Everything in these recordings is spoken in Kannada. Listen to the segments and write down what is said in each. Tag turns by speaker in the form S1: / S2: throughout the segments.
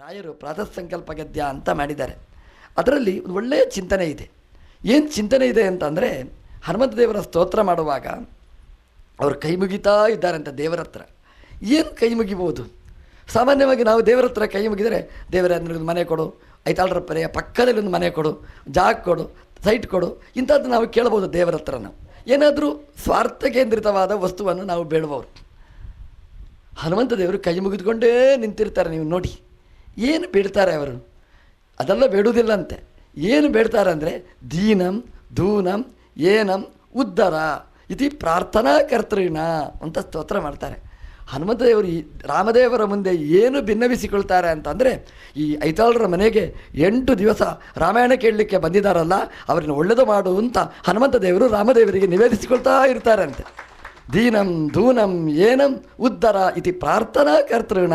S1: ರಾಯರು ಪ್ರಾತಃ ಸಂಕಲ್ಪ ಗದ್ಯ ಅಂತ ಮಾಡಿದ್ದಾರೆ. ಅದರಲ್ಲಿ ಒಂದು ಒಳ್ಳೆಯ ಚಿಂತನೆ ಇದೆ. ಏನು ಚಿಂತನೆ ಇದೆ ಅಂತಂದರೆ, ಹನುಮಂತ ದೇವರ ಸ್ತೋತ್ರ ಮಾಡುವಾಗ ಅವರು ಕೈ ಮುಗಿತಾ ಇದ್ದಾರಂತೆ ದೇವರ ಹತ್ರ ಏನು ಕೈ ಮುಗಿಬೋದು ಸಾಮಾನ್ಯವಾಗಿ ನಾವು ದೇವರ ಹತ್ರ ಕೈ ಮುಗಿದರೆ ದೇವರ ಒಂದು ಮನೆ ಕೊಡು, ಐತಾಳರ ಪರೆಯ ಪಕ್ಕದಲ್ಲಿ ಒಂದು ಮನೆ ಕೊಡು, ಜಾಗ ಕೊಡು ಸೈಟ್ ಕೊಡು, ಇಂಥದ್ದು ನಾವು ಕೇಳ್ಬೋದು ದೇವರ ಹತ್ರ ನಾವು ಏನಾದರೂ ಸ್ವಾರ್ಥ ಕೇಂದ್ರಿತವಾದ ವಸ್ತುವನ್ನು ನಾವು ಬೇಡುವವರು. ಹನುಮಂತ ದೇವರು ಕೈ ಮುಗಿದುಕೊಂಡೇ ನಿಂತಿರ್ತಾರೆ ನೀವು ನೋಡಿ. ಏನು ಬಿಡ್ತಾರೆ ಅವರು? ಅದೆಲ್ಲ ಬೇಡುವುದಿಲ್ಲಂತೆ. ಏನು ಬೇಡ್ತಾರೆ ಅಂದರೆ ದೀನಂ ಧೂನಂ ಏನಂ, ಉದ್ದರ. ಇತಿ ಪ್ರಾರ್ಥನಾ ಕರ್ತೃಣ ಅಂತ ಸ್ತೋತ್ರ ಮಾಡ್ತಾರೆ. ಹನುಮಂತದೇವರು ಈ ರಾಮದೇವರ ಮುಂದೆ ಏನು ಭಿನ್ನವಿಸಿಕೊಳ್ತಾರೆ ಅಂತಂದರೆ ಈ ಐತಾಳರ ಮನೆಗೆ ಎಂಟು ದಿವಸ ರಾಮಾಯಣ ಕೇಳಲಿಕ್ಕೆ ಬಂದಿದ್ದಾರಲ್ಲ, ಅವರನ್ನು ಒಳ್ಳೆಯದು ಮಾಡು ಅಂತ ಹನುಮಂತ ದೇವರು ರಾಮದೇವರಿಗೆ ನಿವೇದಿಸಿಕೊಳ್ತಾ ಇರ್ತಾರಂತೆ. ದೀನಂ ಧೂನಂ ಏನಂ, ಉದ್ದರ ಇತಿ ಪ್ರಾರ್ಥನಾ ಕರ್ತೃಣ.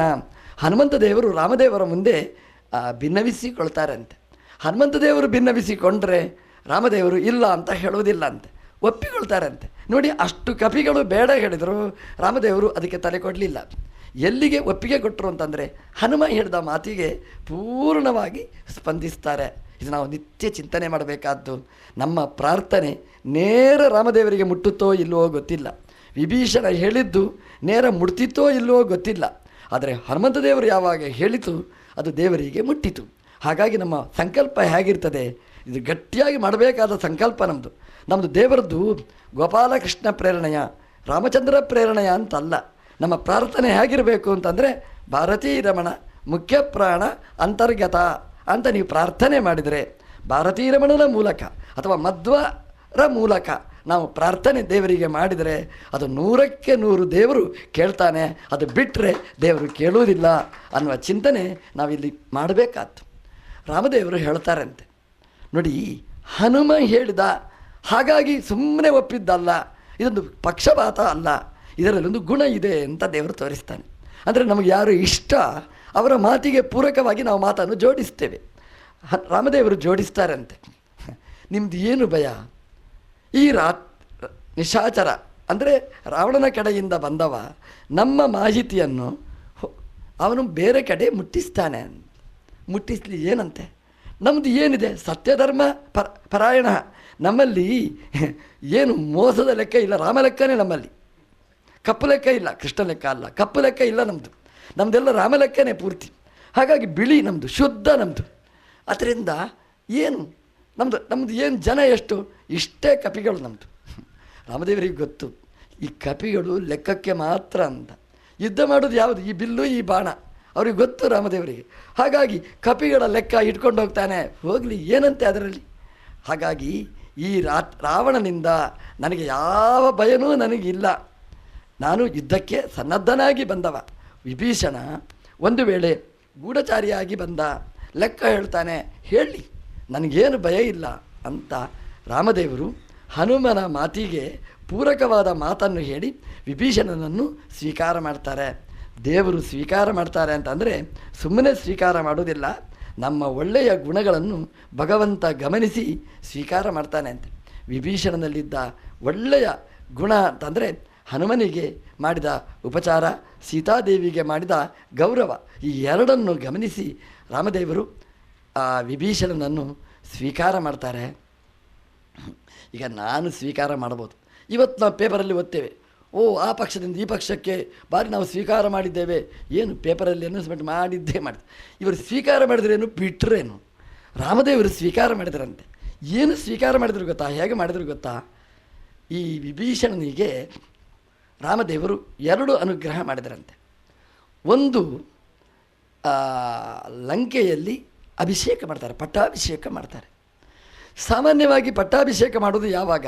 S1: ಹನುಮಂತ ದೇವರು ರಾಮದೇವರ ಮುಂದೆ ಭಿನ್ನವಿಸಿಕೊಳ್ತಾರಂತೆ. ಹನುಮಂತ ದೇವರು ಭಿನ್ನವಿಸಿಕೊಂಡ್ರೆ ರಾಮದೇವರು ಇಲ್ಲ ಅಂತ ಹೇಳುವುದಿಲ್ಲ ಅಂತೆ. ಒಪ್ಪಿಕೊಳ್ತಾರಂತೆ. ನೋಡಿ, ಅಷ್ಟು ಕಪಿಗಳು ಬೇಡ ಹೇಳಿದರು ರಾಮದೇವರು ಅದಕ್ಕೆ ತಲೆ ಕೊಡಲಿಲ್ಲ. ಎಲ್ಲಿಗೆ ಒಪ್ಪಿಗೆ ಕೊಟ್ಟರು ಅಂತಂದರೆ ಹನುಮ ಹೇಳಿದ ಮಾತಿಗೆ ಪೂರ್ಣವಾಗಿ ಸ್ಪಂದಿಸ್ತಾರೆ. ಇದು ನಾವು ನಿತ್ಯ ಚಿಂತನೆ ಮಾಡಬೇಕಾದ್ದು. ನಮ್ಮ ಪ್ರಾರ್ಥನೆ ನೇರ ರಾಮದೇವರಿಗೆ ಮುಟ್ಟುತ್ತೋ ಇಲ್ಲವೋ ಗೊತ್ತಿಲ್ಲ. ವಿಭೀಷಣ ಹೇಳಿದ್ದು ನೇರ ಮುಟ್ತಿತ್ತೋ ಇಲ್ಲವೋ ಗೊತ್ತಿಲ್ಲ. ಆದರೆ ಹನುಮಂತ ದೇವರು ಯಾವಾಗ ಹೇಳಿತು, ಅದು ದೇವರಿಗೆ ಮುಟ್ಟಿತು. ಹಾಗಾಗಿ ನಮ್ಮ ಸಂಕಲ್ಪ ಹೇಗಿರ್ತದೆ? ಇದು ಗಟ್ಟಿಯಾಗಿ ಮಾಡಬೇಕಾದ ಸಂಕಲ್ಪ ನಮ್ಮದು ನಮ್ಮದು ದೇವರದ್ದು ಗೋಪಾಲಕೃಷ್ಣ ಪ್ರೇರಣೆಯ, ರಾಮಚಂದ್ರ ಪ್ರೇರಣೆಯ ಅಂತಲ್ಲ. ನಮ್ಮ ಪ್ರಾರ್ಥನೆ ಹೇಗಿರಬೇಕು ಅಂತಂದರೆ, ಭಾರತೀ ರಮಣ, ಮುಖ್ಯ ಪ್ರಾಣ ಅಂತರ್ಗತ ಅಂತ ನೀವು ಪ್ರಾರ್ಥನೆ ಮಾಡಿದರೆ, ಭಾರತೀ ರಮಣನ ಮೂಲಕ ಅಥವಾ ಮಧ್ವರ ಮೂಲಕ ನಾವು ಪ್ರಾರ್ಥನೆ ದೇವರಿಗೆ ಮಾಡಿದರೆ ಅದು ನೂರಕ್ಕೆ ನೂರು ದೇವರು ಕೇಳ್ತಾನೆ, ಅದು ಬಿಟ್ಟರೆ ದೇವರು ಕೇಳುವುದಿಲ್ಲ ಅನ್ನುವ ಚಿಂತನೆ ನಾವಿಲ್ಲಿ ಮಾಡಬೇಕಾತು. ರಾಮದೇವರು ಹೇಳ್ತಾರಂತೆ, ನೋಡಿ, ಹನುಮ ಹೇಳಿದ ಹಾಗಾಗಿ ಸುಮ್ಮನೆ ಒಪ್ಪಿದ್ದಲ್ಲ, ಇದೊಂದು ಪಕ್ಷಪಾತ ಅಲ್ಲ ಇದರಲ್ಲೊಂದು ಗುಣ ಇದೆ ಅಂತ ದೇವರು ತೋರಿಸ್ತಾನೆ. ಅಂದರೆ ನಮಗೆ ಯಾರು ಇಷ್ಟ, ಅವರ ಮಾತಿಗೆ ಪೂರಕವಾಗಿ ನಾವು ಮಾತನ್ನು ಜೋಡಿಸ್ತೇವೆ. ರಾಮದೇವರು ಜೋಡಿಸ್ತಾರಂತೆ. ನಿಮ್ದು ಏನು ಭಯ? ಈ ರಾ ನಿಶಾಚರ, ಅಂದರೆ ರಾವಣನ ಕಡೆಯಿಂದ ಬಂದವ, ನಮ್ಮ ಮಾಹಿತಿಯನ್ನು ಅವನು ಬೇರೆ ಕಡೆ ಮುಟ್ಟಿಸ್ತಾನೆ ಮುಟ್ಟಿಸ್ಲಿ ಏನಂತೆ? ನಮ್ಮದು ಏನಿದೆ? ಸತ್ಯಧರ್ಮ ಪರ, ಪರಾಯಣ. ನಮ್ಮಲ್ಲಿ ಏನು ಮೋಸದ ಲೆಕ್ಕ ಇಲ್ಲ, ರಾಮ ಲೆಕ್ಕನೇ ನಮ್ಮಲ್ಲಿ. ಕಪ್ಪು ಲೆಕ್ಕ ಇಲ್ಲ, ಕೃಷ್ಣ ಲೆಕ್ಕ ಅಲ್ಲ, ಕಪ್ಪು ಲೆಕ್ಕ ಇಲ್ಲ ನಮ್ಮದು ನಮ್ಮದೆಲ್ಲ ರಾಮ ಲೆಕ್ಕನೇ ಪೂರ್ತಿ. ಹಾಗಾಗಿ ಬಿಳಿ ನಮ್ಮದು ಶುದ್ಧ ನಮ್ಮದು ಅದರಿಂದ ಏನು ನಮ್ಮದು ನಮ್ಮದು ಏನು ಜನ ಎಷ್ಟು, ಇಷ್ಟೇ ಕಪಿಗಳು ನಮ್ಮದು ರಾಮದೇವರಿಗೆ ಗೊತ್ತು, ಈ ಕಪಿಗಳು ಲೆಕ್ಕಕ್ಕೆ ಮಾತ್ರ ಅಂತ. ಯುದ್ಧ ಮಾಡೋದು ಯಾವುದು? ಈ ಬಿಲ್ಲು, ಈ ಬಾಣ. ಅವ್ರಿಗೆ ಗೊತ್ತು ರಾಮದೇವರಿಗೆ. ಹಾಗಾಗಿ ಕಪಿಗಳ ಲೆಕ್ಕ ಇಟ್ಕೊಂಡು ಹೋಗ್ತಾನೆ. ಹೋಗಲಿ, ಏನಂತೆ ಅದರಲ್ಲಿ? ಹಾಗಾಗಿ ಈ ರಾವಣನಿಂದ ನನಗೆ ಯಾವ ಭಯನೂ ನನಗಿಲ್ಲ. ನಾನು ಯುದ್ಧಕ್ಕೆ ಸನ್ನದ್ಧನಾಗಿ ಬಂದವ. ವಿಭೀಷಣ ಒಂದು ವೇಳೆ ಗೂಢಚಾರಿಯಾಗಿ ಬಂದ ಲೆಕ್ಕ ಹೇಳ್ತಾನೆ, ಹೇಳಿ. ನನಗೇನು ಭಯ ಇಲ್ಲ ಅಂತ ರಾಮದೇವರು ಹನುಮನ ಮಾತಿಗೆ ಪೂರಕವಾದ ಮಾತನ್ನು ಹೇಳಿ ವಿಭೀಷಣನನ್ನು ಸ್ವೀಕಾರ ಮಾಡ್ತಾರೆ. ದೇವರು ಸ್ವೀಕಾರ ಮಾಡ್ತಾರೆ ಅಂತಂದರೆ ಸುಮ್ಮನೆ ಸ್ವೀಕಾರ ಮಾಡೋದಿಲ್ಲ. ನಮ್ಮ ಒಳ್ಳೆಯ ಗುಣಗಳನ್ನು ಭಗವಂತ ಗಮನಿಸಿ ಸ್ವೀಕಾರ ಮಾಡ್ತಾನೆ ಅಂತ. ವಿಭೀಷಣನಲ್ಲಿದ್ದ ಒಳ್ಳೆಯ ಗುಣ ಅಂತಂದರೆ ಹನುಮನಿಗೆ ಮಾಡಿದ ಉಪಚಾರ, ಸೀತಾದೇವಿಗೆ ಮಾಡಿದ ಗೌರವ ಈ ಎರಡನ್ನು ಗಮನಿಸಿ ರಾಮದೇವರು ಆ ವಿಭೀಷಣನನ್ನು ಸ್ವೀಕಾರ ಮಾಡ್ತಾರೆ. ಈಗ ನಾನು ಸ್ವೀಕಾರ ಮಾಡ್ಬೋದು ಇವತ್ತು ನಾವು ಪೇಪರಲ್ಲಿ ಓದ್ತೇವೆ. ಓ, ಆ ಪಕ್ಷದಿಂದ ಈ ಪಕ್ಷಕ್ಕೆ ಬಾರಿ ನಾವು ಸ್ವೀಕಾರ ಮಾಡಿದ್ದೇವೆ. ಏನು ಪೇಪರಲ್ಲಿ ಅನೌನ್ಸ್ಮೆಂಟ್ ಮಾಡಿದ್ದೇ ಮಾಡಿದೆ. ಇವರು ಸ್ವೀಕಾರ ಮಾಡಿದ್ರೇನು ಬಿಟ್ಟರೇನು ರಾಮದೇವರು ಸ್ವೀಕಾರ ಮಾಡಿದ್ರಂತೆ. ಏನು ಸ್ವೀಕಾರ ಮಾಡಿದ್ರು ಗೊತ್ತಾ? ಹೇಗೆ ಮಾಡಿದ್ರು ಗೊತ್ತಾ? ಈ ವಿಭೀಷಣನಿಗೆ ರಾಮದೇವರು ಎರಡು ಅನುಗ್ರಹ ಮಾಡಿದರಂತೆ. ಒಂದು ಲಂಕೆಯಲ್ಲಿ ಅಭಿಷೇಕ ಮಾಡ್ತಾರೆ, ಪಟ್ಟಾಭಿಷೇಕ ಮಾಡ್ತಾರೆ. ಸಾಮಾನ್ಯವಾಗಿ ಪಟ್ಟಾಭಿಷೇಕ ಮಾಡೋದು ಯಾವಾಗ?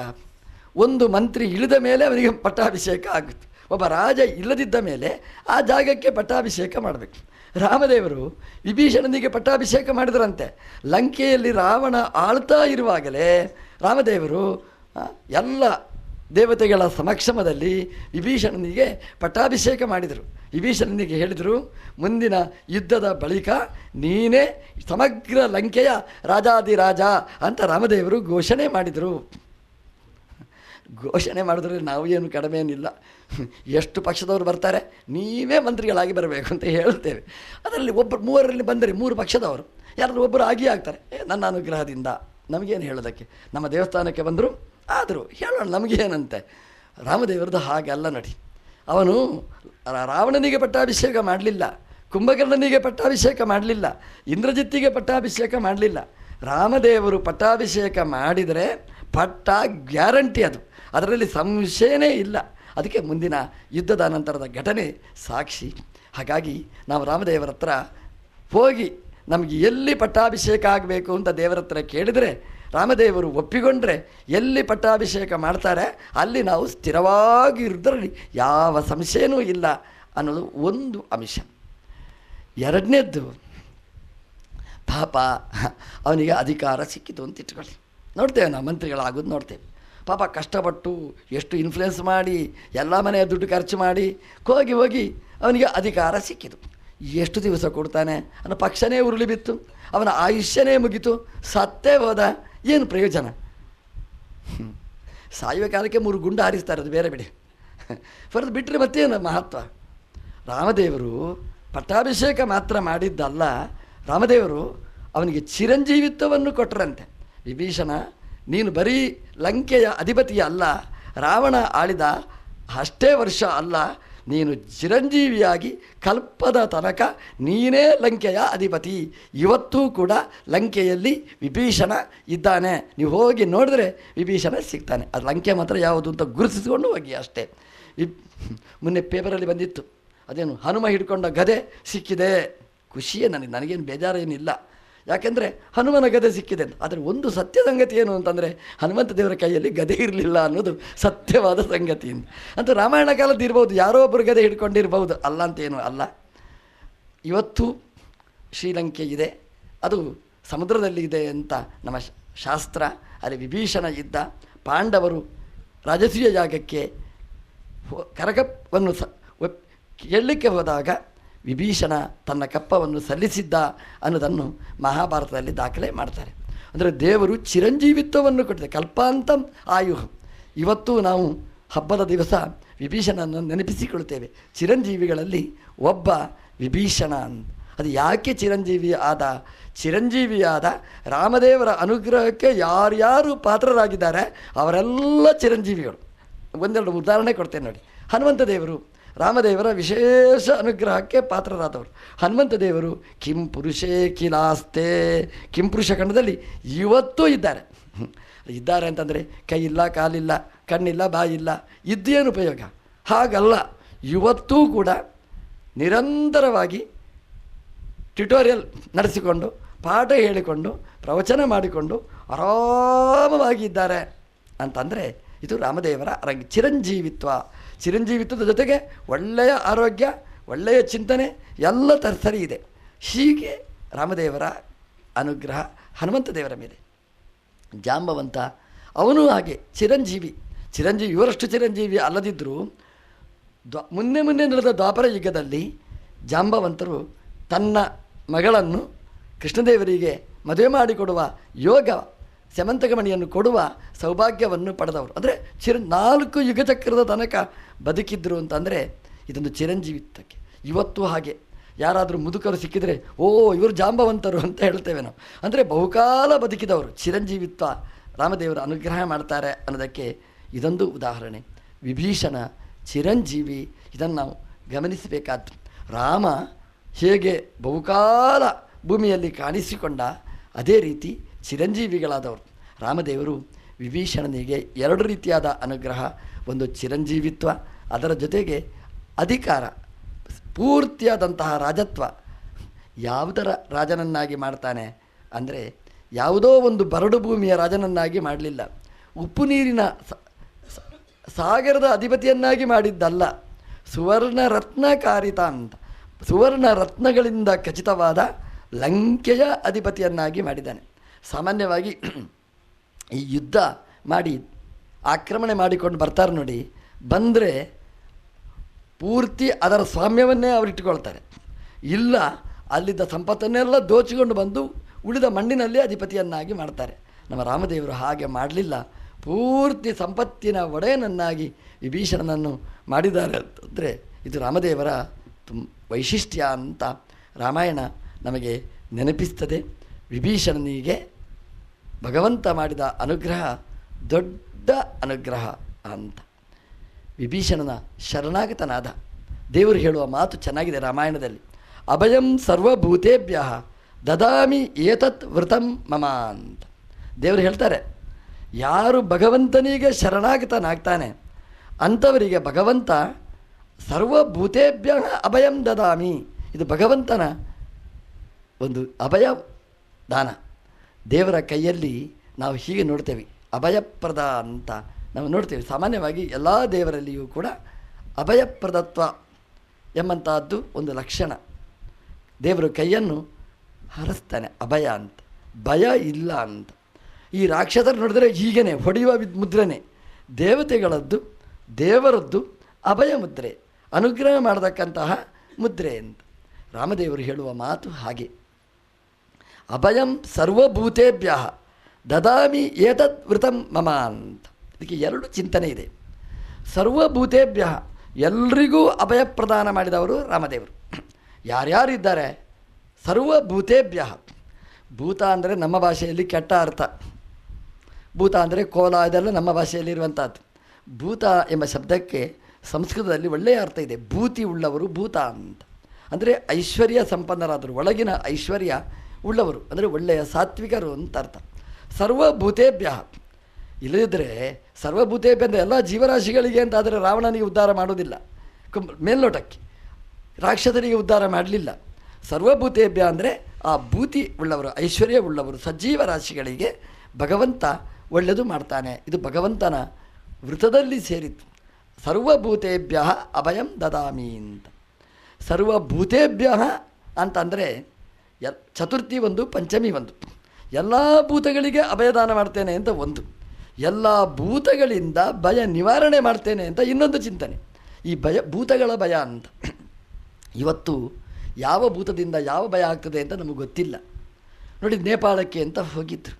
S1: ಒಂದು ಮಂತ್ರಿ ಇಳಿದ ಮೇಲೆ ಅವರಿಗೆ ಪಟ್ಟಾಭಿಷೇಕ ಆಗುತ್ತೆ. ಒಬ್ಬ ರಾಜ ಇಲ್ಲದಿದ್ದ ಮೇಲೆ ಆ ಜಾಗಕ್ಕೆ ಪಟ್ಟಾಭಿಷೇಕ ಮಾಡಬೇಕು. ರಾಮದೇವರು ವಿಭೀಷಣನಿಗೆ ಪಟ್ಟಾಭಿಷೇಕ ಮಾಡಿದರಂತೆ. ಲಂಕೆಯಲ್ಲಿ ರಾವಣ ಆಳ್ತಾ ಇರುವಾಗಲೇ ರಾಮದೇವರು ಎಲ್ಲ ದೇವತೆಗಳ ಸಮಕ್ಷಮದಲ್ಲಿ ವಿಭೀಷಣನಿಗೆ ಪಟ್ಟಾಭಿಷೇಕ ಮಾಡಿದರು. ವಿಭೀಷಣನಿಗೆ ಹೇಳಿದರು, ಮುಂದಿನ ಯುದ್ಧದ ಬಳಿಕ ನೀನೇ ಸಮಗ್ರ ಲಂಕೆಯ ರಾಜಾದಿರಾಜ ಅಂತ ರಾಮದೇವರು ಘೋಷಣೆ ಮಾಡಿದರು. ಘೋಷಣೆ ಮಾಡಿದ್ರೆ ನಾವು ಏನು ಕಡಿಮೆ ಏನಿಲ್ಲ. ಎಷ್ಟು ಪಕ್ಷದವರು ಬರ್ತಾರೆ, ನೀವೇ ಮಂತ್ರಿಗಳಾಗಿ ಬರಬೇಕು ಅಂತ ಹೇಳ್ತೇವೆ. ಅದರಲ್ಲಿ ಒಬ್ಬರು ಮೂವರಲ್ಲಿ ಬಂದರೆ ಮೂರು ಪಕ್ಷದವರು, ಯಾರಾದರೂ ಒಬ್ಬರು ಆಗಿ ಆಗ್ತಾರೆ. ನನ್ನ ಅನುಗ್ರಹದಿಂದ ನಮಗೇನು ಹೇಳೋದಕ್ಕೆ? ನಮ್ಮ ದೇವಸ್ಥಾನಕ್ಕೆ ಬಂದರು, ಆದರೂ ಹೇಳೋಣ ನಮಗೇನಂತೆ. ರಾಮದೇವರದ್ದು ಹಾಗೆಲ್ಲ ನಡಿ ಅವನು ರಾವಣನಿಗೆ ಪಟ್ಟಾಭಿಷೇಕ ಮಾಡಲಿಲ್ಲ, ಕುಂಭಕರ್ಣನಿಗೆ ಪಟ್ಟಾಭಿಷೇಕ ಮಾಡಲಿಲ್ಲ, ಇಂದ್ರಜಿತ್ತಿಗೆ ಪಟ್ಟಾಭಿಷೇಕ ಮಾಡಲಿಲ್ಲ. ರಾಮದೇವರು ಪಟ್ಟಾಭಿಷೇಕ ಮಾಡಿದರೆ ಪಟ್ಟ ಗ್ಯಾರಂಟಿ ಅದು. ಅದರಲ್ಲಿ ಸಂಶಯನೇ ಇಲ್ಲ. ಅದಕ್ಕೆ ಮುಂದಿನ ಯುದ್ಧದ ನಂತರದ ಘಟನೆ ಸಾಕ್ಷಿ. ಹಾಗಾಗಿ ನಾವು ರಾಮದೇವರ ಹತ್ರ ಹೋಗಿ ನಮಗೆ ಎಲ್ಲಿ ಪಟ್ಟಾಭಿಷೇಕ ಆಗಬೇಕು ಅಂತ ದೇವರ ಹತ್ರ ಕೇಳಿದರೆ ರಾಮದೇವರು ಒಪ್ಪಿಕೊಂಡ್ರೆ ಎಲ್ಲಿ ಪಟ್ಟಾಭಿಷೇಕ ಮಾಡ್ತಾರೆ, ಅಲ್ಲಿ ನಾವು ಸ್ಥಿರವಾಗಿ ಇರೋದ್ರಲ್ಲಿ ಯಾವ ಸಂಶಯನೂ ಇಲ್ಲ ಅನ್ನೋದು ಒಂದು ಅಂಶ. ಎರಡನೇದ್ದು, ಪಾಪ ಅವನಿಗೆ ಅಧಿಕಾರ ಸಿಕ್ಕಿತು ಅಂತ ಇಟ್ಕೊಳ್ಳಿ. ನೋಡ್ತೇವೆ ನಾವು ಮಂತ್ರಿಗಳಾಗೋದು ನೋಡ್ತೇವೆ. ಪಾಪ ಕಷ್ಟಪಟ್ಟು ಎಷ್ಟು ಇನ್ಫ್ಲುಯೆನ್ಸ್ ಮಾಡಿ, ಎಲ್ಲ ಮನೆಯ ದುಡ್ಡು ಖರ್ಚು ಮಾಡಿ, ಹೋಗಿ ಹೋಗಿ ಅವನಿಗೆ ಅಧಿಕಾರ ಸಿಕ್ಕಿತು. ಎಷ್ಟು ದಿವಸ ಕೊಡ್ತಾನೆ ಅನ್ನೋ ಪಕ್ಷನೇ ಉರುಳಿ ಬಿತ್ತು. ಅವನ ಆಯುಷ್ಯನೇ ಮುಗಿತು. ಸತ್ತೇ ಹೋದ. ಏನು ಪ್ರಯೋಜನ. ಸಾಯುವ ಕಾಲಕ್ಕೆ ಮೂರು ಗುಂಡು ಹಾರಿಸ್ತಾರೆ ಅದು ಬೇರೆ ಬಿಡಿ. ಬರೆದು ಬಿಟ್ಟರೆ ಮತ್ತೇನು ಮಹತ್ವ? ರಾಮದೇವರು ಪಟ್ಟಾಭಿಷೇಕ ಮಾತ್ರ ಮಾಡಿದ್ದಲ್ಲ, ರಾಮದೇವರು ಅವನಿಗೆ ಚಿರಂಜೀವಿತ್ವವನ್ನು ಕೊಟ್ಟರಂತೆ ವಿಭೀಷಣ, ನೀನು ಬರೀ ಲಂಕೆಯ ಅಧಿಪತಿಯ ಅಲ್ಲ ರಾವಣ ಆಳಿದ ಅಷ್ಟೇ ವರ್ಷ ಅಲ್ಲ ನೀನು ಚಿರಂಜೀವಿಯಾಗಿ ಕಲ್ಪದ ತನಕ ನೀನೇ ಲಂಕೆಯ ಅಧಿಪತಿ. ಇವತ್ತೂ ಕೂಡ ಲಂಕೆಯಲ್ಲಿ ವಿಭೀಷಣ ಇದ್ದಾನೆ. ನೀವು ಹೋಗಿ ನೋಡಿದ್ರೆ ವಿಭೀಷಣ ಸಿಗ್ತಾನೆ. ಅದು ಲಂಕೆ ಮಾತ್ರ ಯಾವುದು ಅಂತ ಗುರುತಿಸಿಕೊಂಡು ಹೋಗಿ ಅಷ್ಟೇ. ಮೊನ್ನೆ ಪೇಪರಲ್ಲಿ ಬಂದಿತ್ತು. ಅದೇನು ಹನುಮ ಹಿಡ್ಕೊಂಡ ಗದೆ ಸಿಕ್ಕಿದೆ. ಖುಷಿಯೇ ನನಗೆ, ನನಗೇನು ಬೇಜಾರೇನಿಲ್ಲ. ಯಾಕೆಂದರೆ ಹನುಮನ ಗದೆ ಸಿಕ್ಕಿದೆ. ಆದರೆ ಒಂದು ಸತ್ಯ ಸಂಗತಿ ಏನು ಅಂತಂದರೆ ಹನುಮಂತ ದೇವರ ಕೈಯಲ್ಲಿ ಗದೆ ಇರಲಿಲ್ಲ ಅನ್ನೋದು ಸತ್ಯವಾದ ಸಂಗತಿ. ಅಂತ ರಾಮಾಯಣ ಕಾಲದ್ದು ಇರ್ಬೋದು, ಯಾರೋ ಒಬ್ಬರು ಗದೆ ಹಿಡ್ಕೊಂಡಿರ್ಬೋದು, ಅಲ್ಲ ಅಂತೇನು ಅಲ್ಲ. ಇವತ್ತು ಶ್ರೀಲಂಕೆ ಇದೆ, ಅದು ಸಮುದ್ರದಲ್ಲಿ ಇದೆ ಅಂತ ನಮ್ಮ ಶಾಸ್ತ್ರ, ಅಲ್ಲಿ ವಿಭೀಷಣ ಇದ್ದ ಪಾಂಡವರು ರಾಜಸೀಯ ಜಾಗಕ್ಕೆ ಕರಗವನ್ನು ಸ ಕೇಳಲಿಕ್ಕೆ ಹೋದಾಗ ವಿಭೀಷಣ ತನ್ನ ಕಪ್ಪವನ್ನು ಸಲ್ಲಿಸಿದ್ದ ಅನ್ನೋದನ್ನು ಮಹಾಭಾರತದಲ್ಲಿ ದಾಖಲೆ ಮಾಡ್ತಾರೆ. ಅಂದರೆ ದೇವರು ಚಿರಂಜೀವಿತ್ವವನ್ನು ಕೊಟ್ಟಿದೆ, ಕಲ್ಪಾಂತಂ ಆಯುಹ. ಇವತ್ತು ನಾವು ಹಬ್ಬದ ದಿವಸ ವಿಭೀಷಣನ ನೆನಪಿಸಿಕೊಳ್ಳುತ್ತೇವೆ. ಚಿರಂಜೀವಿಗಳಲ್ಲಿ ಒಬ್ಬ ವಿಭೀಷಣ ಅದು ಯಾಕೆ ಚಿರಂಜೀವಿ ಆದ? ಚಿರಂಜೀವಿಯಾದ ರಾಮದೇವರ ಅನುಗ್ರಹಕ್ಕೆ ಯಾರ್ಯಾರು ಪಾತ್ರರಾಗಿದ್ದಾರೆ ಅವರೆಲ್ಲ ಚಿರಂಜೀವಿಗಳು. ಒಂದೆರಡು ಉದಾಹರಣೆ ಕೊಡ್ತೇನೆ ನೋಡಿ. ಹನುಮಂತ ದೇವರು ರಾಮದೇವರ ವಿಶೇಷ ಅನುಗ್ರಹಕ್ಕೆ ಪಾತ್ರರಾದವರು. ಹನುಮಂತ ದೇವರು, ಕಿಂ ಪುರುಷೇ ಕಿಲಾಸ್ತೆ ಕಿಂ ಪುರುಷ ಕಣದಲ್ಲಿ ಇವತ್ತೂ ಇದ್ದಾರೆ. ಇದ್ದಾರೆ ಅಂತಂದರೆ ಕೈ ಇಲ್ಲ, ಕಾಲಿಲ್ಲ, ಕಣ್ಣಿಲ್ಲ ಬಾಯಿಲ್ಲ ಇದ್ದೇನು ಉಪಯೋಗ? ಹಾಗಲ್ಲ. ಇವತ್ತೂ ಕೂಡ ನಿರಂತರವಾಗಿ ಟ್ಯುಟೋರಿಯಲ್ ನಡೆಸಿಕೊಂಡು, ಪಾಠ ಹೇಳಿಕೊಂಡು, ಪ್ರವಚನ ಮಾಡಿಕೊಂಡು ಆರಾಮವಾಗಿ ಇದ್ದಾರೆ. ಅಂತಂದರೆ ಇದು ರಾಮದೇವರ ಚಿರಂಜೀವಿತ್ವ. ಚಿರಂಜೀವಿತ್ವದ ಜೊತೆಗೆ ಒಳ್ಳೆಯ ಆರೋಗ್ಯ, ಒಳ್ಳೆಯ ಚಿಂತನೆ, ಎಲ್ಲ ತರ ಸರಿ ಇದೆ. ಹೀಗೆ ರಾಮದೇವರ ಅನುಗ್ರಹ ಹನುಮಂತ ದೇವರ ಮೇಲೆ. ಜಾಂಬವಂತ ಅವನು ಹಾಗೆ, ಚಿರಂಜೀವಿ ಚಿರಂಜೀವಿ ಇವರಷ್ಟು ಚಿರಂಜೀವಿ ಅಲ್ಲದಿದ್ದರೂ ದ್ವ, ಮುಂದೆ ಮುನ್ನೆ ನಡೆದ ದ್ವಾಪರ ಯುಗದಲ್ಲಿ ಜಾಂಬವಂತರು ತನ್ನ ಮಗಳನ್ನು ಕೃಷ್ಣದೇವರಿಗೆ ಮದುವೆ ಮಾಡಿಕೊಡುವ ಯೋಗ ಸೆಮಂತಕಮಣಿಯನ್ನು ಕೊಡುವ ಸೌಭಾಗ್ಯವನ್ನು ಪಡೆದವರು. ಅಂದರೆ ಚಿರ ನಾಲ್ಕು ಯುಗಚಕ್ರದ ತನಕ ಬದುಕಿದ್ರು ಅಂತಂದರೆ ಇದೊಂದು ಚಿರಂಜೀವಿತ್ವಕ್ಕೆ ಇವತ್ತು ಹಾಗೆ. ಯಾರಾದರೂ ಮುದುಕರು ಸಿಕ್ಕಿದರೆ, ಓ, ಇವರು ಜಾಂಬವಂತರು ಅಂತ ಹೇಳ್ತೇವೆ ನಾವು. ಅಂದರೆ ಬಹುಕಾಲ ಬದುಕಿದವರು. ಚಿರಂಜೀವಿತ್ವ ರಾಮದೇವರು ಅನುಗ್ರಹ ಮಾಡ್ತಾರೆ ಅನ್ನೋದಕ್ಕೆ ಇದೊಂದು ಉದಾಹರಣೆ. ವಿಭೀಷಣ, ಚಿರಂಜೀವಿ, ಇದನ್ನು ನಾವು ಗಮನಿಸಬೇಕಾದ್ದು. ರಾಮ ಹೇಗೆ ಬಹುಕಾಲ ಭೂಮಿಯಲ್ಲಿ ಕಾಣಿಸಿಕೊಂಡ, ಅದೇ ರೀತಿ ಚಿರಂಜೀವಿಗಳಾದವರು. ರಾಮದೇವರು ವಿಭೀಷಣನಿಗೆ ಎರಡು ರೀತಿಯಾದ ಅನುಗ್ರಹ, ಒಂದು ಚಿರಂಜೀವಿತ್ವ, ಅದರ ಜೊತೆಗೆ ಅಧಿಕಾರ, ಪೂರ್ತಿಯಾದಂತಹ ರಾಜತ್ವ. ಯಾವುದರ ರಾಜನನ್ನಾಗಿ ಮಾಡ್ತಾನೆ ಅಂದರೆ ಯಾವುದೋ ಒಂದು ಬರಡು ಭೂಮಿಯ ರಾಜನನ್ನಾಗಿ ಮಾಡಲಿಲ್ಲ. ಉಪ್ಪು ನೀರಿನ ಸಾಗರದ ಅಧಿಪತಿಯನ್ನಾಗಿ ಮಾಡಿದ್ದಲ್ಲ. ಸುವರ್ಣ ರತ್ನಕಾರಿತ ಅಂತ ಸುವರ್ಣ ರತ್ನಗಳಿಂದ ಖಚಿತವಾದ ಲಂಕೆಯ ಅಧಿಪತಿಯನ್ನಾಗಿ ಮಾಡಿದ್ದಾನೆ. ಸಾಮಾನ್ಯವಾಗಿ ಈ ಯುದ್ಧ ಮಾಡಿ ಆಕ್ರಮಣೆ ಮಾಡಿಕೊಂಡು ಬರ್ತಾರೆ ನೋಡಿ, ಬಂದರೆ ಪೂರ್ತಿ ಅದರ ಸ್ವಾಮ್ಯವನ್ನೇ ಅವರು ಇಟ್ಟುಕೊಳ್ತಾರೆ. ಇಲ್ಲ, ಅಲ್ಲಿದ್ದ ಸಂಪತ್ತನ್ನೆಲ್ಲ ದೋಚಿಕೊಂಡು ಬಂದು ಉಳಿದ ಮಣ್ಣಿನಲ್ಲಿ ಅಧಿಪತಿಯನ್ನಾಗಿ ಮಾಡ್ತಾರೆ. ನಮ್ಮ ರಾಮದೇವರು ಹಾಗೆ ಮಾಡಲಿಲ್ಲ. ಪೂರ್ತಿ ಸಂಪತ್ತಿನ ಒಡೆಯನನ್ನಾಗಿ ವಿಭೀಷಣನನ್ನು ಮಾಡಿದ್ದಾರೆ ಅಂತಂದರೆ ಇದು ರಾಮದೇವರ ತುಂ ವೈಶಿಷ್ಟ್ಯ ಅಂತ ರಾಮಾಯಣ ನಮಗೆ ನೆನಪಿಸ್ತದೆ. ವಿಭೀಷಣನಿಗೆ ಭಗವಂತ ಮಾಡಿದ ಅನುಗ್ರಹ ದೊಡ್ಡ ಅನುಗ್ರಹ ಅಂತ. ವಿಭೀಷಣನ ಶರಣಾಗತನಾದ. ದೇವರು ಹೇಳುವ ಮಾತು ಚೆನ್ನಾಗಿದೆ ರಾಮಾಯಣದಲ್ಲಿ. ಅಭಯಂ ಸರ್ವಭೂತೇಭ್ಯ ದದಾಮಿ ಏತತ್ ವೃತಂ ಮಮ ಅಂತ. ದೇವರು ಹೇಳ್ತಾರೆ, ಯಾರು ಭಗವಂತನಿಗೆ ಶರಣಾಗತನಾಗ್ತಾನೆ, ಅಂಥವರಿಗೆ ಭಗವಂತ ಸರ್ವಭೂತೇಭ್ಯ ಅಭಯಂ ದದಾಮಿ. ಇದು ಭಗವಂತನ ಒಂದು ಅಭಯ ದಾನ ದೇವರ ಕೈಯಲ್ಲಿ ನಾವು ಹೀಗೆ ನೋಡ್ತೇವೆ, ಅಭಯಪ್ರದ ಅಂತ ನಾವು ನೋಡ್ತೇವೆ. ಸಾಮಾನ್ಯವಾಗಿ ಎಲ್ಲ ದೇವರಲ್ಲಿಯೂ ಕೂಡ ಅಭಯಪ್ರದತ್ವ ಎಂಬಂತಹದ್ದು ಒಂದು ಲಕ್ಷಣ. ದೇವರು ಕೈಯನ್ನು ಹರಿಸ್ತಾನೆ, ಅಭಯ ಅಂತ. ಭಯ ಇಲ್ಲ ಅಂತ. ಈ ರಾಕ್ಷಸರು ನೋಡಿದ್ರೆ ಹೀಗೇನೆ, ಹೊಡೆಯುವ ಮುದ್ರೆನೇ. ದೇವತೆಗಳದ್ದು, ದೇವರದ್ದು ಅಭಯ ಮುದ್ರೆ, ಅನುಗ್ರಹ ಮಾಡತಕ್ಕಂತಹ ಮುದ್ರೆ ಅಂತ. ರಾಮದೇವರು ಹೇಳುವ ಮಾತು ಹಾಗೆ. ಅಭಯಂ ಸರ್ವಭೂತೇಭ್ಯ. ದದಾಮಿ ಏತದ್ ವೃತಂ ಮಮ ಅಂತ ಇದಕ್ಕೆ ಎರಡು ಚಿಂತನೆ ಇದೆ. ಸರ್ವಭೂತೇಭ್ಯ, ಎಲ್ರಿಗೂ ಅಭಯ ಪ್ರದಾನ ಮಾಡಿದವರು ರಾಮದೇವರು. ಯಾರ್ಯಾರಿದ್ದಾರೆ ಸರ್ವಭೂತೇಭ್ಯ. ಭೂತ ಅಂದರೆ ನಮ್ಮ ಭಾಷೆಯಲ್ಲಿ ಕೆಟ್ಟ ಅರ್ಥ. ಭೂತ ಅಂದರೆ ಕೋಲ, ಇದೆಲ್ಲ ನಮ್ಮ ಭಾಷೆಯಲ್ಲಿ ಇರುವಂಥದ್ದು ಭೂತ ಎಂಬ ಶಬ್ದಕ್ಕೆ ಸಂಸ್ಕೃತದಲ್ಲಿ ಒಳ್ಳೆಯ ಅರ್ಥ ಇದೆ. ಭೂತಿ ಉಳ್ಳವರು ಭೂತ ಅಂತ. ಅಂದರೆ ಐಶ್ವರ್ಯ ಸಂಪನ್ನರಾದರು. ಒಳಗಿನ ಐಶ್ವರ್ಯ ಉಳ್ಳವರು, ಅಂದರೆ ಒಳ್ಳೆಯ ಸಾತ್ವಿಕರು ಅಂತ ಅರ್ಥ. ಸರ್ವಭೂತೇಭ್ಯ. ಇಲ್ಲದಿದ್ದರೆ ಸರ್ವಭೂತೇಭ್ಯ ಅಂದರೆ ಎಲ್ಲ ಜೀವರಾಶಿಗಳಿಗೆ ಅಂತ ಆದರೆ ರಾವಣನಿಗೆ ಉದ್ಧಾರ ಮಾಡೋದಿಲ್ಲ. ಕುಂ, ಮೇಲ್ನೋಟಕ್ಕೆ. ರಾಕ್ಷಸರಿಗೆ ಉದ್ಧಾರ ಮಾಡಲಿಲ್ಲ. ಸರ್ವಭೂತೇಭ್ಯ ಅಂದರೆ ಆ ಭೂತಿ ಉಳ್ಳವರು, ಐಶ್ವರ್ಯ ಉಳ್ಳವರು, ಸಜೀವ ರಾಶಿಗಳಿಗೆ ಭಗವಂತ ಒಳ್ಳೆಯದು ಮಾಡ್ತಾನೆ. ಇದು ಭಗವಂತನ ವೃತದಲ್ಲಿ ಸೇರಿತು ಸರ್ವಭೂತೇಭ್ಯ ಅಭಯಂ ದದಾಮಿ ಅಂತ. ಸರ್ವಭೂತೇಭ್ಯ ಅಂತಂದರೆ ಎಲ್, ಚತುರ್ಥಿ ಒಂದು, ಪಂಚಮಿ ಒಂದು. ಎಲ್ಲ ಭೂತಗಳಿಗೆ ಅಭಯದಾನ ಮಾಡ್ತೇನೆ ಅಂತ ಒಂದು. ಎಲ್ಲ ಭೂತಗಳಿಂದ ಭಯ ನಿವಾರಣೆ ಮಾಡ್ತೇನೆ ಅಂತ ಇನ್ನೊಂದು ಚಿಂತನೆ. ಈ ಭಯ, ಭೂತಗಳ ಭಯ ಅಂತ. ಇವತ್ತು ಯಾವ ಭೂತದಿಂದ ಯಾವ ಭಯ ಆಗ್ತದೆ ಅಂತ ನಮಗೆ ಗೊತ್ತಿಲ್ಲ. ನೋಡಿ, ನೇಪಾಳಕ್ಕೆ ಅಂತ ಹೋಗಿದ್ರು.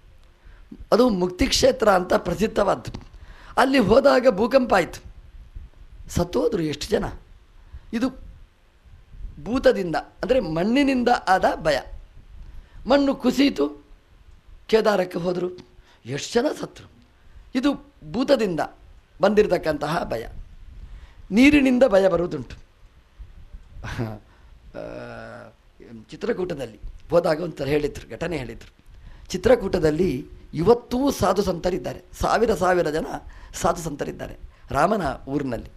S1: ಅದು ಮುಕ್ತಿ ಕ್ಷೇತ್ರ ಅಂತ ಪ್ರಸಿದ್ಧವಾದ್ದು. ಅಲ್ಲಿ ಹೋದಾಗ ಭೂಕಂಪ ಆಯಿತು. ಸತ್ತೋದ್ರು ಎಷ್ಟು ಜನ? ಇದು ಭೂತದಿಂದ, ಅಂದರೆ ಮಣ್ಣಿನಿಂದ ಆದ ಭಯ. ಮಣ್ಣು ಕುಸಿಯಿತು, ಕೇದಾರಕ್ಕೆ ಹೋದರು. ಎಷ್ಟು ಜನ ಸತ್ರು ಇದು ಭೂತದಿಂದ ಬಂದಿರತಕ್ಕಂತಹ ಭಯ. ನೀರಿನಿಂದ ಭಯ ಬರುವುದುಂಟು. ಚಿತ್ರಕೂಟದಲ್ಲಿ ಹೋದಾಗ ಒಂಥರ ಹೇಳಿದರು, ಘಟನೆ ಹೇಳಿದರು. ಚಿತ್ರಕೂಟದಲ್ಲಿ ಇವತ್ತೂ ಸಾಧು ಸಂತರಿದ್ದಾರೆ. ಸಾವಿರ ಸಾವಿರ ಜನ ಸಾಧು ಸಂತರಿದ್ದಾರೆ ರಾಮನ ಊರಿನಲ್ಲಿ.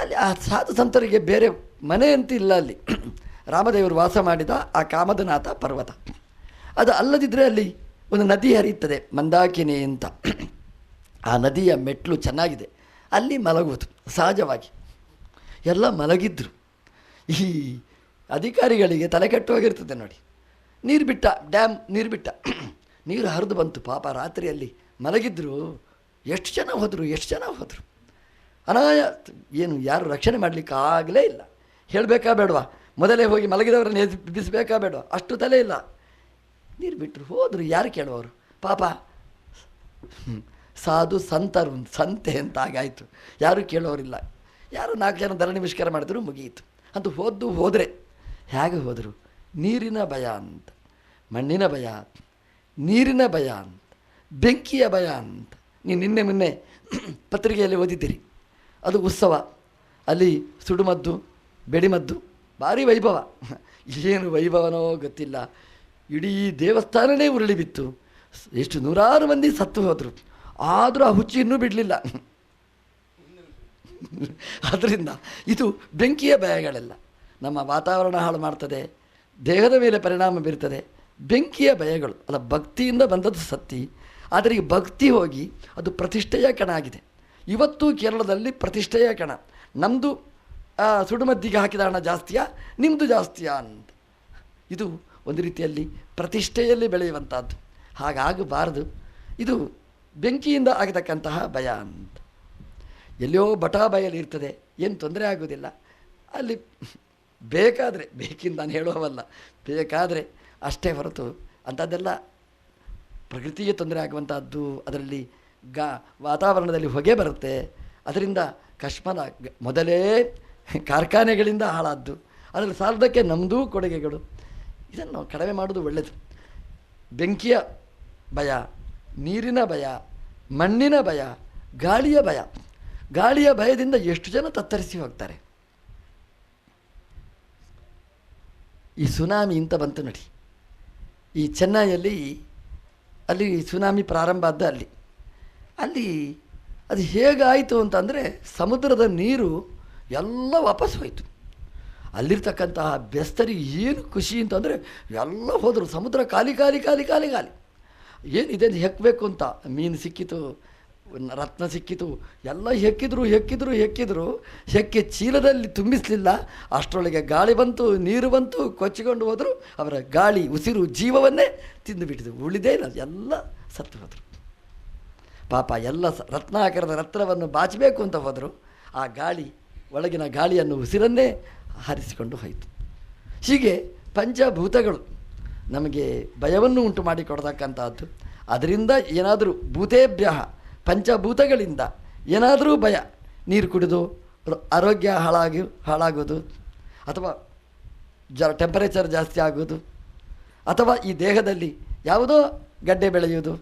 S1: ಅಲ್ಲಿ ಆ ಸಾಧು ಸಂತರಿಗೆ ಬೇರೆ ಮನೆ ಅಂತಿಲ್ಲ ಅಲ್ಲಿ. ರಾಮದೇವರು ವಾಸ ಮಾಡಿದ ಆ ಕಾಮದನಾಥ ಪರ್ವತ. ಅದು ಅಲ್ಲದಿದ್ದರೆ ಅಲ್ಲಿ ಒಂದು ನದಿ ಹರಿಯುತ್ತದೆ, ಮಂದಾಕಿನಿ ಅಂತ. ಆ ನದಿಯ ಮೆಟ್ಲು ಚೆನ್ನಾಗಿದೆ. ಅಲ್ಲಿ ಮಲಗುವುದು, ಸಹಜವಾಗಿ. ಎಲ್ಲ ಮಲಗಿದ್ರು. ಈ ಅಧಿಕಾರಿಗಳಿಗೆ ತಲೆ ನೋಡಿ. ನೀರು ಬಿಟ್ಟ, ಡ್ಯಾಮ್ ನೀರು ಬಿಟ್ಟ. ನೀರು ಹರಿದು ಬಂತು, ಪಾಪ ರಾತ್ರಿಯಲ್ಲಿ ಮಲಗಿದ್ರು. ಎಷ್ಟು ಜನ ಹೋದರು, ಎಷ್ಟು ಜನ ಹೋದರು. ಅನಾಯ ಏನು, ಯಾರು ರಕ್ಷಣೆ ಮಾಡಲಿಕ್ಕೆ ಆಗಲೇ ಇಲ್ಲ. ಹೇಳಬೇಕಾ ಬೇಡವಾ? ಮೊದಲೇ ಹೋಗಿ ಮಲಗಿದವರನ್ನು ಎಬ್ಬಿಸಬೇಕಾ ಬೇಡವಾ? ಅಷ್ಟು ತಲೆ ಇಲ್ಲ. ನೀರು ಬಿಟ್ಟರು ಹೋದರು, ಯಾರು ಕೇಳುವವರು? ಪಾಪ. ಸಾಧು ಸಂತರು, ಸಂತೆ ಅಂತ ಆಗಾಯಿತು. ಯಾರೂ ಕೇಳೋರಿಲ್ಲ ಯಾರು ನಾಲ್ಕು ಜನ ಧರಣಿ ಮುಷ್ಕರ ಮಾಡಿದ್ರು ಮುಗಿಯಿತು ಅಂತ ಹೋದ್ದು ಹೋದರೆ, ಹೇಗೆ ಹೋದರು? ನೀರಿನ ಭಯ ಅಂತ, ಮಣ್ಣಿನ ಭಯ ನೀರಿನ ಭಯ ಅಂತ, ಬೆಂಕಿಯ ಭಯ ಅಂತ. ನೀವು ನಿನ್ನೆ ಮೊನ್ನೆ ಪತ್ರಿಕೆಯಲ್ಲಿ ಓದಿದ್ದೀರಿ. ಅದು ಉತ್ಸವ. ಅಲ್ಲಿ ಸುಡುಮದ್ದು ಬೆಡಿಮದ್ದು, ಭಾರಿ ವೈಭವ. ಏನು ವೈಭವನೋ ಗೊತ್ತಿಲ್ಲ. ಇಡೀ ದೇವಸ್ಥಾನನೇ ಉರುಳಿ ಬಿತ್ತು. ಎಷ್ಟು ನೂರಾರು ಮಂದಿ ಸತ್ತು ಹೋದರು. ಆದರೂ ಆ ಹುಚ್ಚಿ ಇನ್ನೂ ಬಿಡಲಿಲ್ಲ. ಅದರಿಂದ ಇದು ಬೆಂಕಿಯ ಭಯಗಳೆಲ್ಲ. ನಮ್ಮ ವಾತಾವರಣ ಹಾಳು ಮಾಡ್ತದೆ. ದೇಹದ ಮೇಲೆ ಪರಿಣಾಮ ಬೀರ್ತದೆ. ಬೆಂಕಿಯ ಭಯಗಳು, ಅಲ್ಲ ಭಕ್ತಿಯಿಂದ ಬಂದದ್ದು ಸತ್ತಿ ಆದರೆ ಈ ಭಕ್ತಿ ಹೋಗಿ ಅದು ಪ್ರತಿಷ್ಠೆಯ ಕಣ ಆಗಿದೆ. ಇವತ್ತು ಕೇರಳದಲ್ಲಿ ಪ್ರತಿಷ್ಠೆಯ ಕಣ. ನಮ್ಮದು ಸುಡುಮದ್ದಿಗೆ ಹಾಕಿದ ಹಣ ಜಾಸ್ತಿಯಾ? ನಿಮ್ಮದು ಜಾಸ್ತಿಯಾ ಅಂತ. ಇದು ಒಂದು ರೀತಿಯಲ್ಲಿ ಪ್ರತಿಷ್ಠೆಯಲ್ಲಿ ಬೆಳೆಯುವಂಥದ್ದು. ಹಾಗಾಗಬಾರದು. ಇದು ಬೆಂಕಿಯಿಂದ ಆಗತಕ್ಕಂತಹ ಭಯ ಅಂತ. ಎಲ್ಲಿಯೋ ಬಟಾ ಬಯಲು ಇರ್ತದೆ. ಏನು ತೊಂದರೆ ಆಗೋದಿಲ್ಲ ಅಲ್ಲಿ ಬೇಕಾದರೆ, ಬೇಕಿಂದ ನಾನು ಹೇಳೋವಲ್ಲ ಬೇಕಾದರೆ ಅಷ್ಟೇ ಹೊರತು ಅಂಥದ್ದೆಲ್ಲ ಪ್ರಕೃತಿಗೆ ತೊಂದರೆ ಆಗುವಂಥದ್ದು, ಅದರಲ್ಲಿ ಗಾ ವಾತಾವರಣದಲ್ಲಿ ಹೊಗೆ ಬರುತ್ತೆ. ಅದರಿಂದ ಕಶ್ಮಲ ಮೊದಲೇ ಕಾರ್ಖಾನೆಗಳಿಂದ ಹಾಳಾದ್ದು. ಅದರಲ್ಲಿ ಸಾಲದಕ್ಕೆ ನಮ್ಮದೂ ಕೊಡುಗೆಗಳು. ಇದನ್ನು ಕಡಿಮೆ ಮಾಡೋದು ಒಳ್ಳೆಯದು ಬೆಂಕಿಯ ಭಯ, ನೀರಿನ ಭಯ, ಮಣ್ಣಿನ ಭಯ, ಗಾಳಿಯ ಭಯ. ಗಾಳಿಯ ಭಯದಿಂದ ಎಷ್ಟು ಜನ ತತ್ತರಿಸಿ ಹೋಗ್ತಾರೆ? ಈ ಸುನಾಮಿ ಇಂತ ಬಂತು ನೋಡಿ. ಈ ಚೆನ್ನೈಯಲ್ಲಿ, ಅಲ್ಲಿ ಸುನಾಮಿ ಪ್ರಾರಂಭ ಆದ ಅಲ್ಲಿ. ಅಲ್ಲಿ ಅದು ಹೇಗಾಯಿತು ಅಂತಂದರೆ ಸಮುದ್ರದ ನೀರು ಎಲ್ಲ ವಾಪಸ್ ಹೋಯಿತು. ಅಲ್ಲಿರ್ತಕ್ಕಂತಹ ಬೆಸ್ತರಿಗೆ ಏನು ಖುಷಿ ಅಂತಂದರೆ ಎಲ್ಲ ಹೋದರು, ಸಮುದ್ರ ಖಾಲಿ ಖಾಲಿ ಖಾಲಿ ಖಾಲಿ ಖಾಲಿ. ಏನಿದೆ ಹೆಕ್ಕಬೇಕು ಅಂತ? ಮೀನು ಸಿಕ್ಕಿತು, ರತ್ನ ಸಿಕ್ಕಿತು, ಎಲ್ಲ ಹೆಕ್ಕಿದ್ರು ಹೆಕ್ಕಿದ್ರು ಹೆಕ್ಕಿದ್ರು. ಹೆಕ್ಕಿ ಚೀಲದಲ್ಲಿ ತುಂಬಿಸಲಿಲ್ಲ. ಅಷ್ಟರೊಳಗೆ ಗಾಳಿ ಬಂತು, ನೀರು ಬಂತು, ಕೊಚ್ಚಿಕೊಂಡು ಹೋದರು. ಅವರ ಗಾಳಿ, ಉಸಿರು, ಜೀವವನ್ನೇ ತಿಂದು ಬಿಟ್ಟಿದ್ರು ಉಳಿದೇ ಇಲ್ಲ, ಎಲ್ಲ ಸತ್ತು ಹೋದರು. ಪಾಪ ಎಲ್ಲ ರತ್ನಾಕರದ ರತ್ನವನ್ನು ಬಾಚಬೇಕು ಅಂತ ಹೋದರು. ಆ ಗಾಳಿ ಒಳಗಿನ ಗಾಳಿಯನ್ನು ಉಸಿರನ್ನೇ ಹಾರಿಸಿಕೊಂಡು ಹೋಯಿತು. ಹೀಗೆ ಪಂಚಭೂತಗಳು ನಮಗೆ ಭಯವನ್ನು ಉಂಟು ಮಾಡಿಕೊಡ್ತಕ್ಕಂಥದ್ದು ಅದರಿಂದ ಏನಾದರೂ ಭೂತೇಭ್ಯ ಪಂಚಭೂತಗಳಿಂದ ಏನಾದರೂ ಭಯ, ನೀರು ಕುಡಿದು ಆರೋಗ್ಯ ಹಾಳಾಗಿ ಹಾಳಾಗೋದು ಅಥವಾ ಜ ಟೆಂಪರೇಚರ್ ಜಾಸ್ತಿ ಆಗೋದು ಅಥವಾ ಈ ದೇಹದಲ್ಲಿ ಯಾವುದೋ ಗಡ್ಡೆ ಬೆಳೆಯೋದು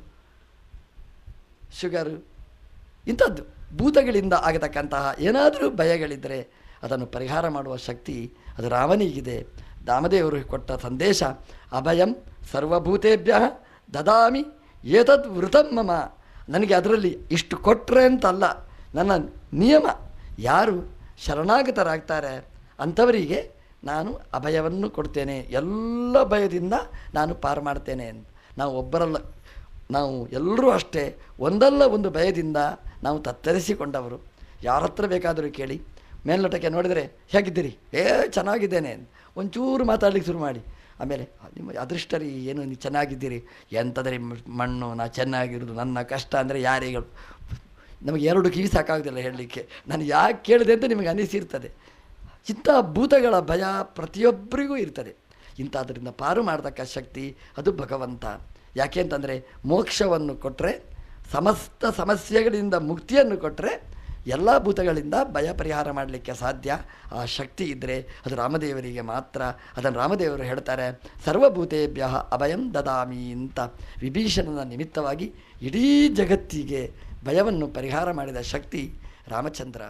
S1: ಶುಗರು ಇಂಥದ್ದು. ಭೂತಗಳಿಂದ ಆಗತಕ್ಕಂತಹ ಏನಾದರೂ ಭಯಗಳಿದ್ದರೆ ಅದನ್ನು ಪರಿಹಾರ ಮಾಡುವ ಶಕ್ತಿ ಅದು ರಾಮನಿಗಿದೆ. ದಾಮದೇವರು ಕೊಟ್ಟ ಸಂದೇಶ, ಅಭಯಂ ಸರ್ವಭೂತೇಭ್ಯ ದದಾಮಿ, ಏತದ್ ವೃತಂ ಮಮ. ನನಗೆ ಅದರಲ್ಲಿ ಇಷ್ಟು ಕೊಟ್ಟರೆ ಅಂತಲ್ಲ, ನನ್ನ ನಿಯಮ. ಯಾರು ಶರಣಾಗತರಾಗ್ತಾರೆ ಅಂಥವರಿಗೆ ನಾನು ಅಭಯವನ್ನು ಕೊಡ್ತೇನೆ. ಎಲ್ಲ ಭಯದಿಂದ ನಾನು ಪಾರು ಮಾಡ್ತೇನೆ ಅಂತ. ನಾವು ಒಬ್ಬರಲ್ಲ, ನಾವು ಎಲ್ಲರೂ ಅಷ್ಟೇ, ಒಂದಲ್ಲ ಒಂದು ಭಯದಿಂದ ನಾವು ತತ್ತರಿಸಿಕೊಂಡವರು. ಯಾರ ಹತ್ರ ಬೇಕಾದರೂ ಕೇಳಿ. ಮೇಲ್ನೋಟಕ್ಕೆ ನೋಡಿದರೆ, ಹೇಗಿದ್ದೀರಿ? ಏ, ಚೆನ್ನಾಗಿದ್ದೇನೆ. ಒಂಚೂರು ಮಾತಾಡ್ಲಿಕ್ಕೆ ಶುರು ಮಾಡಿ. ಆಮೇಲೆ, ನಿಮ್ಮ ಅದೃಷ್ಟ ರೀ ಏನು ನೀವು ಚೆನ್ನಾಗಿದ್ದೀರಿ? ಎಂಥದ್ರಿ ಮಣ್ಣು, ನಾ ಚೆನ್ನಾಗಿರೋದು, ನನ್ನ ಕಷ್ಟ ಅಂದರೆ ಯಾರಿಗಳು ನಮಗೆ ಎರಡು ಕಿವಿ ಸಾಕಾಗೋದಿಲ್ಲ ಹೇಳಲಿಕ್ಕೆ. ನಾನು ಯಾಕೆ ಕೇಳಿದೆ ಅಂತ ನಿಮಗೆ ಅನಿಸಿರ್ತದೆ. ಇಂಥ ಭೂತಗಳ ಭಯ ಪ್ರತಿಯೊಬ್ಬರಿಗೂ ಇರ್ತದೆ. ಇಂಥದ್ರಿಂದ ಪಾರು ಮಾಡತಕ್ಕ ಶಕ್ತಿ ಅದು ಭಗವಂತ. ಯಾಕೆ ಅಂತಂದರೆ, ಮೋಕ್ಷವನ್ನು ಕೊಟ್ಟರೆ ಸಮಸ್ತ ಸಮಸ್ಯೆಗಳಿಂದ ಮುಕ್ತಿಯನ್ನು ಕೊಟ್ಟರೆ ಎಲ್ಲ ಭೂತಗಳಿಂದ ಭಯ ಪರಿಹಾರ ಮಾಡಲಿಕ್ಕೆ ಸಾಧ್ಯ. ಆ ಶಕ್ತಿ ಇದ್ದರೆ ಅದು ರಾಮದೇವರಿಗೆ ಮಾತ್ರ. ಅದನ್ನು ರಾಮದೇವರು ಹೇಳ್ತಾರೆ, ಸರ್ವಭೂತೇಭ್ಯ ಅಭಯಂ ದದಾಮಿ ಅಂತ. ವಿಭೀಷಣನ ನಿಮಿತ್ತವಾಗಿ ಇಡೀ ಜಗತ್ತಿಗೆ ಭಯವನ್ನು ಪರಿಹಾರ ಮಾಡಿದ ಶಕ್ತಿ ರಾಮಚಂದ್ರ.